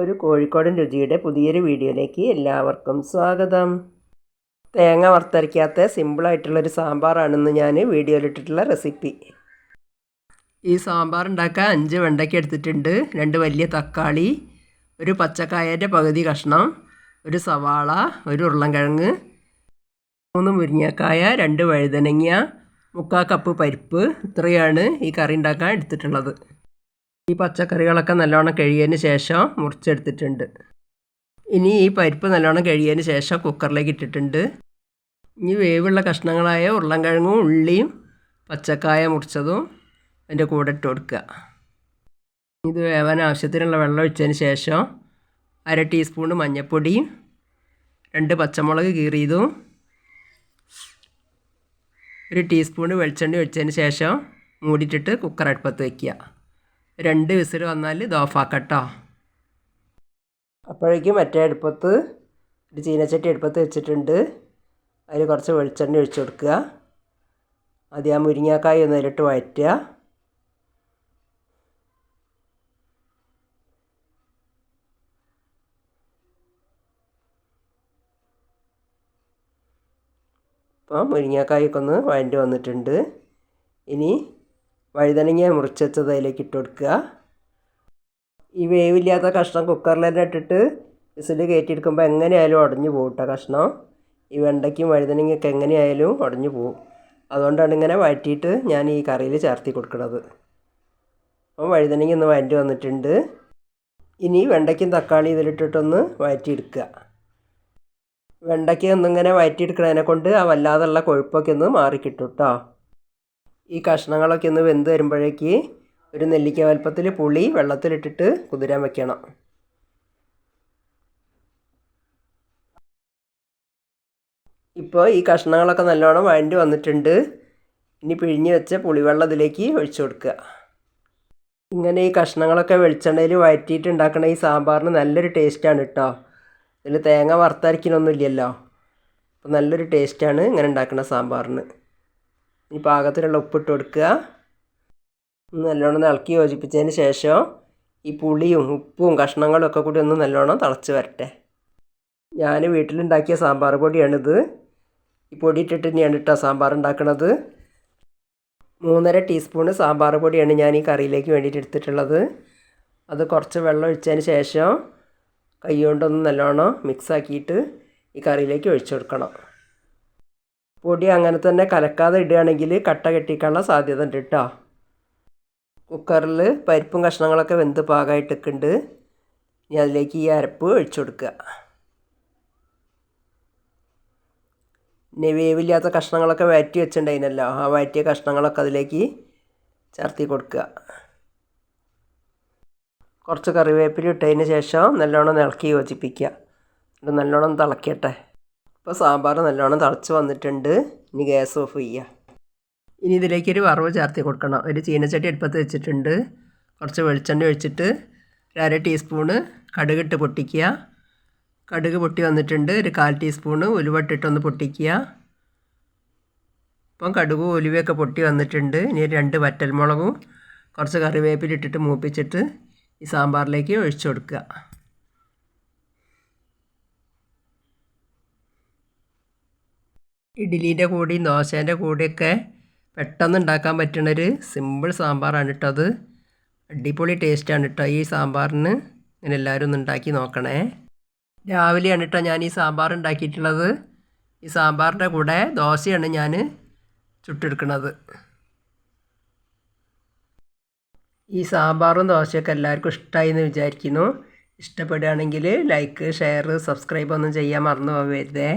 ഒരു കോഴിക്കോടൻ രുചിയുടെ പുതിയൊരു വീഡിയോയിലേക്ക് എല്ലാവർക്കും സ്വാഗതം. തേങ്ങ വറുത്തരയ്ക്കാത്ത സിമ്പിളായിട്ടുള്ളൊരു സാമ്പാറാണെന്ന് ഞാൻ വീഡിയോയിലിട്ടിട്ടുള്ള റെസിപ്പി ഈ സാമ്പാർ ഉണ്ടാക്കാൻ അഞ്ച് വെണ്ടയ്ക്ക എടുത്തിട്ടുണ്ട്. രണ്ട് വലിയ തക്കാളി ഒരു പച്ചക്കായന്റെ പകുതി കഷ്ണം ഒരു സവാള ഒരു ഉരുളൻകിഴങ്ങ് മൂന്ന് മുരിങ്ങക്കായ രണ്ട് വഴുതനങ്ങ മുക്കാൽ കപ്പ് പരിപ്പ്. ഇത്രയാണ് ഈ കറി ഉണ്ടാക്കാൻ എടുത്തിട്ടുള്ളത്. ഈ പച്ചക്കറികളൊക്കെ നല്ലോണം കഴിയതിന് ശേഷം മുറിച്ചെടുത്തിട്ടുണ്ട്. ഇനി ഈ പരിപ്പ് നല്ലോണം കഴിയതിന് ശേഷം കുക്കറിലേക്ക് ഇട്ടിട്ടുണ്ട്. ഇനി വേവുള്ള കഷ്ണങ്ങളായ ഉരുളൻകിഴങ്ങും ഉള്ളിയും പച്ചക്കായ മുറിച്ചതും അതിന്റെ കൂടെ ഇട്ട് കൊടുക്കുക. ഇത് വേവാൻ ആവശ്യത്തിനുള്ള വെള്ളം ഒഴിച്ചതിന് ശേഷം അര ടീസ്പൂണ് മഞ്ഞൾപ്പൊടി രണ്ട് പച്ചമുളക് കീറിയതും ഒരു ടീസ്പൂണ് വെളിച്ചെണ്ണ ഒഴിച്ചതിന് ശേഷം മൂടിയിട്ടിട്ട് കുക്കർ അടുപ്പത്ത് വയ്ക്കുക രണ്ട് വിസിൽ വന്നാൽ ഇത് അപ്പോഴേക്കും മറ്റേ അടുപ്പത്ത് ഒരു ചീനച്ചട്ടി അടുപ്പത്ത് വെച്ചിട്ടുണ്ട്. അതിൽ കുറച്ച് വെളിച്ചെണ്ണ ഒഴിച്ചു കൊടുക്കുക. ആദ്യം ആ മുരിങ്ങാക്കായ ഒന്ന് അതിലിട്ട് വഴറ്റുക. ഇപ്പോൾ മുരിങ്ങാക്കായൊക്കെ ഒന്ന് വഴണ്ടി വന്നിട്ടുണ്ട്. ഇനി വഴുതനങ്ങ മുറിച്ചത് അതിലേക്ക് ഇട്ട് കൊടുക്കുക. ഈ വേവില്ലാത്ത കഷ്ണം കുക്കറിൽ തന്നെ ഇട്ടിട്ട് വിസിൽ കയറ്റിയെടുക്കുമ്പോൾ എങ്ങനെയായാലും ഉടഞ്ഞു പോകും കേട്ടോ കഷ്ണം. ഈ വെണ്ടയ്ക്കും വഴുതനങ്ങയൊക്കെ എങ്ങനെയായാലും ഉടഞ്ഞു പോകും. അതുകൊണ്ടാണ് ഇങ്ങനെ വഴറ്റിയിട്ട് ഞാൻ ഈ കറിയിൽ ചേർത്തി കൊടുക്കുന്നത്. അപ്പോൾ വഴുതനങ്ങ ഒന്ന് വഴറ്റി വന്നിട്ടുണ്ട്. ഇനി വെണ്ടയ്ക്കും തക്കാളി ഇതിലിട്ടിട്ടൊന്ന് വഴറ്റിയെടുക്കുക. വെണ്ടയ്ക്ക ഒന്നിങ്ങനെ വഴറ്റിയെടുക്കണതിനെ കൊണ്ട് ആ വല്ലാതുള്ള കൊഴുപ്പൊക്കെ ഒന്ന് മാറിക്കിട്ടും കേട്ടോ ഈ കഷ്ണങ്ങളൊക്കെ ഒന്ന് വെന്ത് വരുമ്പോഴേക്ക് ഒരു നെല്ലിക്ക വലുപ്പത്തിൽ പുളി വെള്ളത്തിലിട്ടിട്ട് കുതിരാൻ വെക്കണം. ഇപ്പോൾ ഈ കഷ്ണങ്ങളൊക്കെ നല്ലോണം വഴണ്ടി വന്നിട്ടുണ്ട്. ഇനി പിഴിഞ്ഞ് വെച്ച പുളിവെള്ളം ഇതിലേക്ക് ഒഴിച്ചു കൊടുക്കുക. ഇങ്ങനെ ഈ കഷ്ണങ്ങളൊക്കെ വെളിച്ചെണ്ണയിൽ വഴറ്റിയിട്ട് ഉണ്ടാക്കുന്ന ഈ സാമ്പാറിന് നല്ലൊരു ടേസ്റ്റാണ് കേട്ടോ ഇതിൽ തേങ്ങ വറുത്തരയ്ക്കണമൊന്നുമില്ലല്ലോ അപ്പോൾ നല്ലൊരു ടേസ്റ്റാണ് ഇങ്ങനെ ഉണ്ടാക്കുന്ന സാമ്പാറിന്. ഇനി പാകത്തിനുള്ള ഉപ്പിട്ട് കൊടുക്കുക. നല്ലോണം ഇളക്കി യോജിപ്പിച്ചതിന് ശേഷം ഈ പുളിയും ഉപ്പും കഷ്ണങ്ങളും ഒക്കെ കൂടി ഒന്ന് നല്ലോണം തിളച്ച് വരട്ടെ. ഞാൻ വീട്ടിലുണ്ടാക്കിയ സാമ്പാർ പൊടിയാണിത്. ഈ പൊടി ഇട്ടിട്ട് തന്നെയാണ് കേട്ടോ സാമ്പാർ ഉണ്ടാക്കുന്നത് മൂന്നര ടീസ്പൂണ് സാമ്പാർ പൊടിയാണ് ഞാൻ ഈ കറിയിലേക്ക് വേണ്ടിയിട്ട് എടുത്തിട്ടുള്ളത്. അത് കുറച്ച് വെള്ളം ഒഴിച്ചതിന് ശേഷം കൈ കൊണ്ടൊന്ന് നല്ലോണം മിക്സാക്കിയിട്ട് ഈ കറിയിലേക്ക് ഒഴിച്ചു കൊടുക്കണം. പൊടി അങ്ങനെ തന്നെ കലക്കാതെ ഇടുകയാണെങ്കിൽ കട്ട കെട്ടിക്കാനുള്ള സാധ്യത ഉണ്ട് കേട്ടോ കുക്കറിൽ പരിപ്പും കഷ്ണങ്ങളൊക്കെ വെന്ത് പാകമായിട്ടൊക്കെ ഇനി അതിലേക്ക് ഈ അരപ്പ് ഒഴിച്ചു കൊടുക്കുക. ഇനി വേവില്ലാത്ത കഷ്ണങ്ങളൊക്കെ വഴറ്റി വെച്ചിട്ടുണ്ടായിരുന്നല്ലോ ആ വഴറ്റിയ കഷ്ണങ്ങളൊക്കെ അതിലേക്ക് ചേർത്തി കൊടുക്കുക. കുറച്ച് കറിവേപ്പില ഇട്ടതിന് ശേഷം നല്ലോണം ഇളക്കി യോജിപ്പിക്കുക. നല്ലോണം തിളക്കട്ടെ ഇപ്പോൾ സാമ്പാർ നല്ലോണം തിളച്ച് വന്നിട്ടുണ്ട്. ഇനി ഗ്യാസ് ഓഫ് ചെയ്യുക ഇനി ഇതിലേക്ക് ഒരു വറവ് ചേർത്തി കൊടുക്കണം. ഒരു ചീനച്ചട്ടി അടുപ്പത്ത് വെച്ചിട്ടുണ്ട്. കുറച്ച് വെളിച്ചെണ്ണ ഒഴിച്ചിട്ട് ഒരു അര ടീസ്പൂണ് കടുകിട്ട് പൊട്ടിക്കുക. കടുക് പൊട്ടി വന്നിട്ടുണ്ട്. ഒരു കാൽ ടീസ്പൂണ് ഉലുവട്ടിട്ടൊന്ന് പൊട്ടിക്കുക. ഇപ്പം കടുക് ഉലുവയൊക്കെ പൊട്ടി വന്നിട്ടുണ്ട്. ഇനി രണ്ട് വറ്റൽമുളകും കുറച്ച് കറിവേപ്പിലിട്ടിട്ട് മൂപ്പിച്ചിട്ട് ഈ സാമ്പാറിലേക്ക് ഒഴിച്ചു കൊടുക്കുക. ഇഡ്ഡലീന്റെ കൂടെയും ദോശേന്റെ കൂടെയൊക്കെ പെട്ടെന്ന് ഉണ്ടാക്കാൻ പറ്റുന്നൊരു സിമ്പിൾ സാമ്പാറാണ് കേട്ടോ അത്. അടിപൊളി ടേസ്റ്റാണ് കേട്ടോ ഈ സാമ്പാറിന്. ഇങ്ങനെ എല്ലാവരും ഒന്ന് ഉണ്ടാക്കി നോക്കണേ. രാവിലെയാണ് കേട്ടോ ഞാൻ ഈ സാമ്പാർ ഉണ്ടാക്കിയിട്ടുള്ളത്. ഈ സാമ്പാറിന്റെ കൂടെ ദോശയാണ് ഞാൻ ചുട്ടെടുക്കുന്നത് ഈ സാമ്പാറും ദോശയൊക്കെ എല്ലാവർക്കും ഇഷ്ടമായി എന്ന് വിചാരിക്കുന്നു. ഇഷ്ടപ്പെടുകയാണെങ്കിൽ ലൈക്ക് ഷെയർ സബ്സ്ക്രൈബ് ഒന്നും ചെയ്യാൻ മറന്നു പോകരുതേ.